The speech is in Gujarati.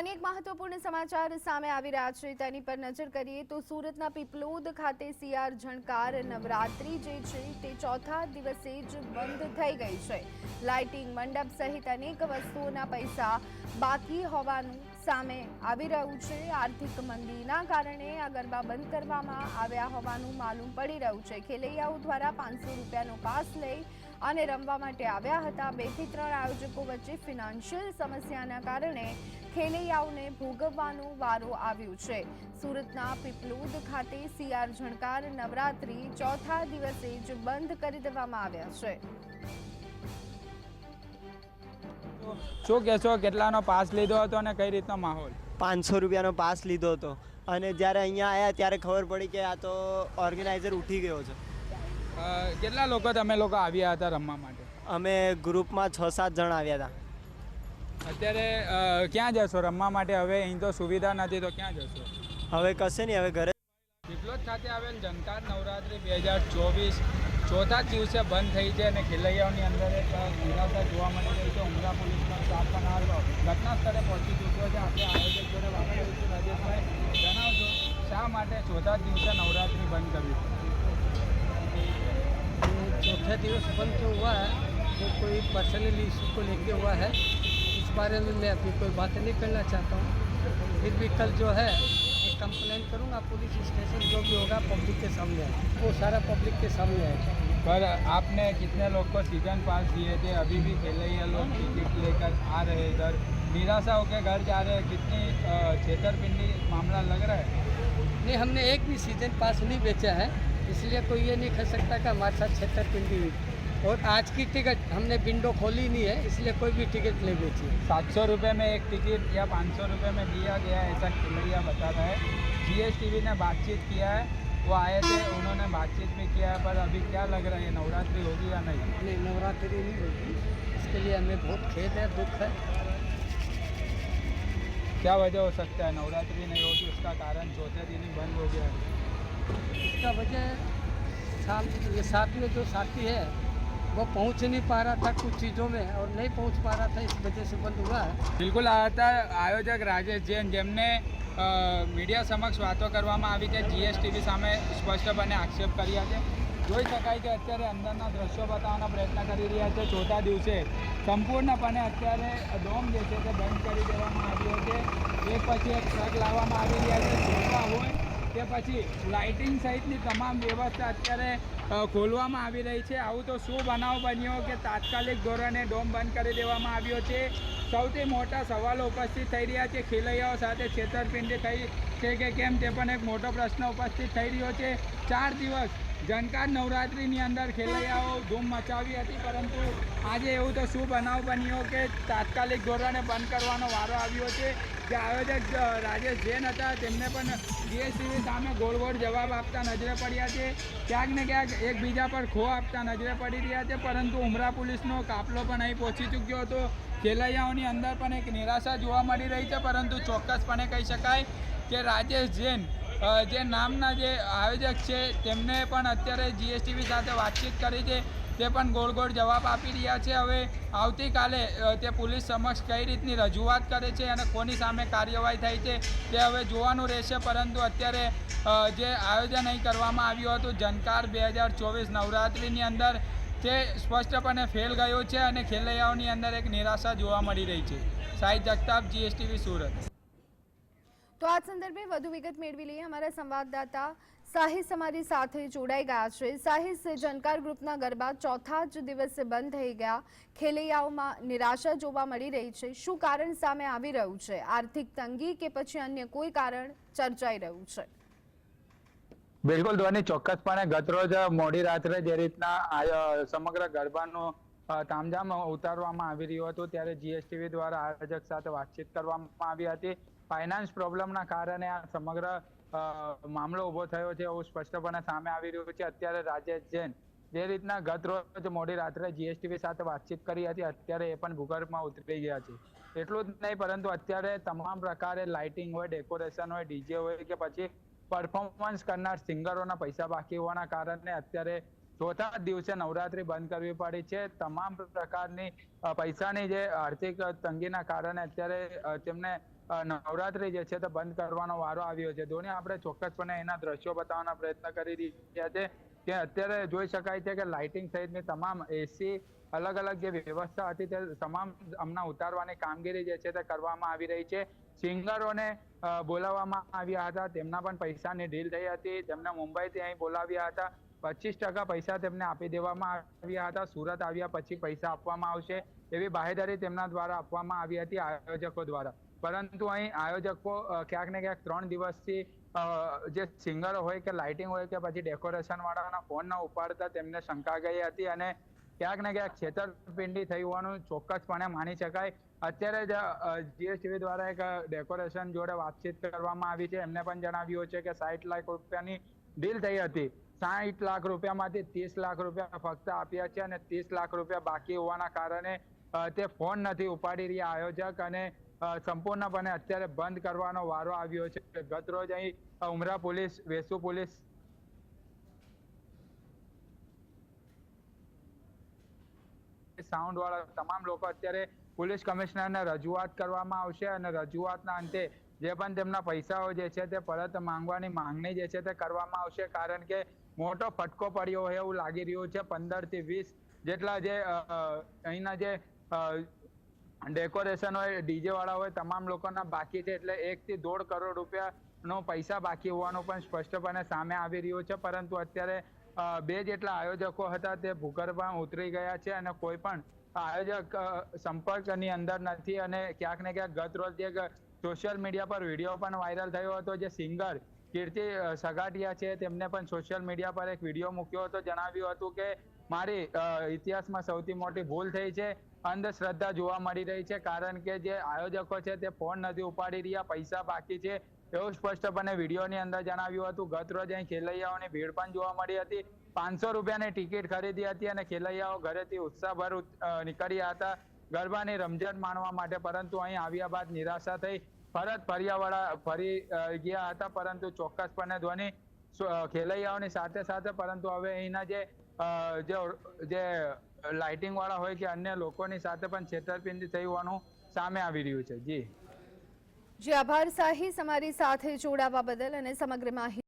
અનેક મહત્વપૂર્ણ સમાચાર સામે આવી રહ્યા છે. તેની પર નજર કરીએ તો સુરતના પીપલોદ ખાતે સીઆર ઝણકાર નવરાત્રી જે છે તે ચોથા દિવસે જ બંધ થઈ ગઈ છે. લાઇટિંગ, મંડપ સહિત અનેક વસ્તુઓના પૈસા બાકી હોવાનું સામે આવી રહ્યું છે. આર્થિક મંદીના કારણે આ ગરબા બંધ કરવામાં આવ્યા હોવાનું માલુમ પડી રહ્યું છે. ખેલૈયાઓ દ્વારા પાંચસો રૂપિયાનો પાસ લઈ અને રમવા માટે આવ્યા હતા. બેથી ત્રણ આયોજકો વચ્ચે ફિનાન્શિયલ સમસ્યાના કારણે ખેલૈયાઓને ભોગવવાનો વારો આવ્યો છે. સુરતના પીપલોદ ખાતે સીઆર ઝણકાર નવરાત્રી ચોથા દિવસે જ બંધ કરી દેવામાં આવ્યા છે. શું કહેશો? કેટલાનો પાસ લીધો હતો અને કઈ રીતનો માહોલ? પાંચસો રૂપિયાનો પાસ લીધો હતો. અને જ્યારે અહીંયા આવ્યા ત્યારે ખબર પડી કે આ તો ઓર્ગેનાઇઝર ઉઠી ગયો છે. કેટલા લોકો તમે લોકો આવ્યા હતા રમવા માટે? અમે ગ્રુપમાં છ સાત જણ આવ્યા હતા. અત્યારે ક્યાં જશો? રમવા માટે હવે અહીં તો સુવિધા નથી તો ક્યાં જશો? હવે કશે નહીં હવે ઘરે પીપલોદ ખાતે આવેલ જનકાર નવરાત્રિ બે હજાર ચોવીસ ચોથા દિવસે બંધ થઈ છે અને ખેલૈયાઓની અંદર એક નિરાશા જોવા મળી રહી છે. ઉમરા પોલીસનો સ્ટાફ પણ આવ્યો ઘટના સ્થળે પહોંચી ચૂક્યો છે. આપણે આયોજક જોડે વાત કરીશું રાજેશભાઈ જણાવજો શા માટે ચોથા દિવસે નવરાત્રિ બંધ કરવી? चौथा दिवस बंद जो हुआ है वो कोई पर्सनली इशू को लेके हुआ है। इस बारे में मैं अभी कोई बात नहीं करना चाहता हूँ। फिर भी कल जो है एक कंप्लेन करूँगा पुलिस स्टेशन जो भी होगा पब्लिक के सामने वो सारा पब्लिक के सामने आएगा। पर आपने कितने लोग को सीज़न पास दिए थे अभी भी खेलैया लोग टिकट लेकर आ रहे हैं इधर। निराशा होकर घर जा रहे हैं। कितनी छेतरपिंडी मामला लग रहा है? नहीं हमने एक भी सीज़न पास नहीं बेचा है। इसलिए कोई ये नहीं कह सकता कि हमारे साथ छेतरपिंडी हुई। और आज की टिकट हमने विंडो खोली नहीं है इसलिए कोई भी टिकट नहीं बेची सात सौ रुपये में एक टिकट या पाँच सौ रुपये में दिया गया है, ऐसा खिलैया बता रहा है। जीएसटीवी ने बातचीत किया है वो आए थे उन्होंने बातचीत भी किया है पर अभी क्या लग रहा है नवरात्रि होगी या नहीं? नहीं नवरात्रि नहीं होगी। इसके लिए हमें बहुत खेद है दुख है। क्या वजह हो सकता है नवरात्रि नहीं होगी उसका कारण चौथे दिन ही बंद हो गया है। इसका वजह साथ ये साथ में जो साथी है वो पहुंच नहीं पा रहा था कुछ चीज़ों में और नहीं पहुंच पा रहा था इस वजह से बंद हुआ है બિલકુલ આ હતા આયોજક રાજેશ જૈન જેમને અ, મીડિયા સમક્ષ વાતો કરવામાં આવી છે જીએસટીવી સામે સ્પષ્ટપણે આક્ષેપ કર્યા છે જોઈ શકાય કે અત્યારે અંદરના દ્રશ્યો બતાવવાનો પ્રયત્ન કરી રહ્યા છે ચોથા દિવસે સંપૂર્ણપણે અત્યારે ડોમ જે છે તે બંધ કરી દેવામાં આવ્યો છે એક પછી એક ટ્રક લાવવામાં આવી રહ્યા છે સોફા હોય કે પછી લાઇટિંગ સહિતની તમામ વ્યવસ્થા અત્યારે ખોલવામાં આવી રહી છે. આવું તો શું બનાવ બન્યો કે તાત્કાલિક ધોરણે ડોમ બંધ કરી દેવામાં આવ્યો છે? સૌથી મોટા સવાલો ઉપસ્થિત થઈ રહ્યા છે. ખેલૈયાઓ સાથે છેતરપિંડી થઈ છે કે કેમ તે પણ એક મોટો પ્રશ્ન ઉપસ્થિત થઈ રહ્યો છે. ચાર દિવસ જનકાર નવરાત્રિની અંદર ખેલૈયાઓ ધૂમ મચાવી હતી, પરંતુ આજે એવું તો શું બનાવ બન્યો કે તાત્કાલિક ધોરણે બંધ કરવાનો વારો આવ્યો છે? જે આયોજક રાજેશ જૈન હતા, તેમને પણ જીએસટીવી સામે ગોળ ગોળ જવાબ આપતા નજરે પડ્યા છે. ક્યાંક ને ક્યાંક એકબીજા પર ખો આપતા નજરે પડી રહ્યા છે, પરંતુ ઉમરા પોલીસનો કાફલો પણ અહીં પહોંચી ચૂક્યો હતો. ખેલૈયાઓની અંદર પણ એક નિરાશા જોવા મળી રહી છે, પરંતુ ચોક્કસપણે કહી શકાય કે રાજેશ જૈન જે નામના જે આયોજક છે, તેમને પણ અત્યારે જીએસટીવી સાથે વાતચીત કરી છે. તે પણ ગોળ ગોળ જવાબ આપી રહ્યા છે. હવે આવતીકાલે તે પોલીસ સમક્ષ કઈ રીતની રજૂઆત કરે છે અને કોની સામે કાર્યવાહી થાય છે, તે હવે જોવાનું રહેશે. પરંતુ અત્યારે જે આયોજન અહીં કરવામાં આવ્યું હતું, જનકાર બે હજાર ચોવીસ નવરાત્રિની અંદર, તે સ્પષ્ટપણે ફેલ ગયો છે અને ખેલૈયાઓની અંદર એક નિરાશા જોવા મળી રહી છે. સાહિદ જગતાપ, જીએસટીવી સુરત. તો આ સંદર્ભે વધુ વિગત મેળવી લઈએ. અમારા સંવાદદાતા સાહિસ અમારી સાથે જોડાઈ ગયા છે. સાહિસ જનકાર ગ્રુપના ગરબા ચોથા જ દિવસે બંધ થઈ ગયા. ખેલૈયાઓમાં નિરાશા જોવા મળી રહી છે. શું કારણ સામે આવી રહ્યું છે? આર્થિક તંગી કે પછી અન્ય કોઈ કારણ ચર્ચાઈ રહ્યું છે? બિલકુલ ધ્વની ચોક્કસપણે ગતરોજ મોડી રાત્રે જે રીતના સમગ્ર ગરબાનો અ, તામઝામ ઉતારવામાં આવી રહ્યું હતું ત્યારે જીએસટીવી દ્વારા આયોજક સાથે વાતચીત કરવામાં આવી હતી. ફાઇનાન્સ પ્રોબ્લેમના કારણે આ સમગ્ર મામલો ઊભો થયો છે એવું સ્પષ્ટપણે સામે આવી રહ્યું છે. અત્યારે રાજેશ જૈન જે રીતના ગત રોજ મોડી રાત્રે જીએસટીવી સાથે વાતચીત કરી હતી, અત્યારે એ પણ ભૂગર્ભમાં ઉતરી ગયા છે. એટલું જ નહીં, પરંતુ અત્યારે તમામ પ્રકારે લાઇટિંગ હોય ડેકોરેશન હોય ડીજે હોય કે પછી પરફોર્મન્સ કરનાર સિંગરોના પૈસા બાકી હોવાના કારણે અત્યારે ચોથા દિવસે નવરાત્રી બંધ કરવી પડી છે. તમામ પ્રકારની પૈસાની જે આર્થિક તંગીના કારણે અત્યારે તેમને નવરાત્રી જે છે તે બંધ કરવાનો વારો આવ્યો છે. ધોની આપણે ચોક્કસપણે એના દ્રશ્યો બતાવવાનો પ્રયત્ન કરી રહ્યા છે. કે અત્યારે જોઈ શકાય છે કે લાઇટિંગ સહિતની તમામ એસી અલગ અલગ જે વ્યવસ્થા હતી તે તમામ હમણાં ઉતારવાની કામગીરી જે છે તે કરવામાં આવી રહી છે. સિંગરોને બોલાવવામાં આવ્યા હતા. તેમના પણ પૈસાની ડીલ થઈ હતી. તેમને મુંબઈથી અહીં બોલાવ્યા હતા. પચીસ ટકા પૈસા તેમને આપી દેવામાં આવ્યા હતા. સુરત આવ્યા પછી પૈસા આપવામાં આવશે એવી બાહેધરી તેમના દ્વારા આપવામાં આવી હતી આયોજકો દ્વારા. પરંતુ અહીં આયોજકો ક્યાંક ને ક્યાંક ત્રણ દિવસથી જે સિંગરો હોય કે લાઇટિંગ હોય કે પછી ડેકોરેશન વાળાના ફોન ન ઉપાડતા તેમને શંકા ગઈ હતી અને ક્યાંક ને ક્યાંક છેતરપિંડી થઈ હોવાનું ચોક્કસપણે માની શકાય. અત્યારે જ જીએસટીવી દ્વારા એક ડેકોરેશન જોડે વાતચીત કરવામાં આવી છે. એમને પણ જણાવ્યું છે કે સાઠ લાખ રૂપિયાની ડીલ થઈ હતી. સાઠ લાખ રૂપિયામાંથી ત્રીસ લાખ રૂપિયા ફક્ત આપ્યા છે અને ત્રીસ લાખ રૂપિયા બાકી હોવાના કારણે તે ફોન નથી ઉપાડી રહ્યા આયોજક અને સંપૂર્ણપણે અત્યારે બંધ કરવાનો વારો આવ્યો છે. ગત રોજ અહીં Umra police, Vesu police sound વાળા તમામ લોકો અત્યારે પોલીસ કમિશનરને રજૂઆત કરવામાં આવશે અને રજૂઆતના અંતે જે પણ તેમના પૈસાઓ જે છે તે પરત માંગવાની માંગણી જે છે તે કરવામાં આવશે. કારણ કે મોટો ફટકો પડ્યો હોય એવું લાગી રહ્યું છે પંદરથી વીસ જેટલા જે અહીંના જે ડેકોરેશન હોય ડીજે વાળા હોય, તમામ લોકોના બાકી છે એટલે એક થી દોઢ કરોડ રૂપિયાનો પૈસા બાકી હોવાનું પણ સ્પષ્ટપણે સામે આવી રહ્યું છે. પરંતુ અત્યારે બે જેટલા આયોજકો હતા તે ભૂગર્ભમાં ઉતરી ગયા છે અને કોઈ પણ આયોજક સંપર્કની અંદર નથી અને ક્યાંક ને ક્યાંક ગત રોજ સોશિયલ મીડિયા પર વીડિયો પણ વાયરલ થયો હતો, જે સિંગર કીર્તિ સગાટિયા છે. તેમને પણ સોશિયલ મીડિયા પર એક વીડિયો મૂક્યો હતો. જણાવ્યું હતું કે, મારી ઇતિહાસમાં સૌથી મોટી ભૂલ થઈ છે. અંધશ્રદ્ધા જોવા મળી રહી છે. કારણ કે જે આયોજકો છે તે ફોન નથી ઉપાડી રહ્યા. પૈસા બાકી છે. એવું સ્પષ્ટપણે વિડીયોની અંદર જણાવ્યું હતું. ગત રોજ અહીં ખેલૈયાઓની ભીડ પણ જોવા મળી હતી. પાંચસો રૂપિયાની ટિકિટ ખરીદી હતી અને ખેલૈયાઓ ઘરેથી ઉત્સાહભર ઉત- નીકળ્યા હતા. ગરબાની રમઝટ માણવા માટે પરંતુ અહીં આવ્યા બાદ નિરાશા થઈ. પરત ફર્યાવાળા, ફરી ગયા હતા, પરંતુ ચોક્કસપણે ધોની ખેલૈયાઓની સાથે સાથે, પરંતુ હવે અહીંના જે જે લાઇટિંગ વાળા હોય કે અન્ય લોકોની સાથે પણ છેતરપિંડી થઈ હોવાનું સામે આવી રહ્યું છે. જી. જી, આભાર સાહિસ અમારી સાથે જોડાવા બદલ અને સમગ્ર માહિતી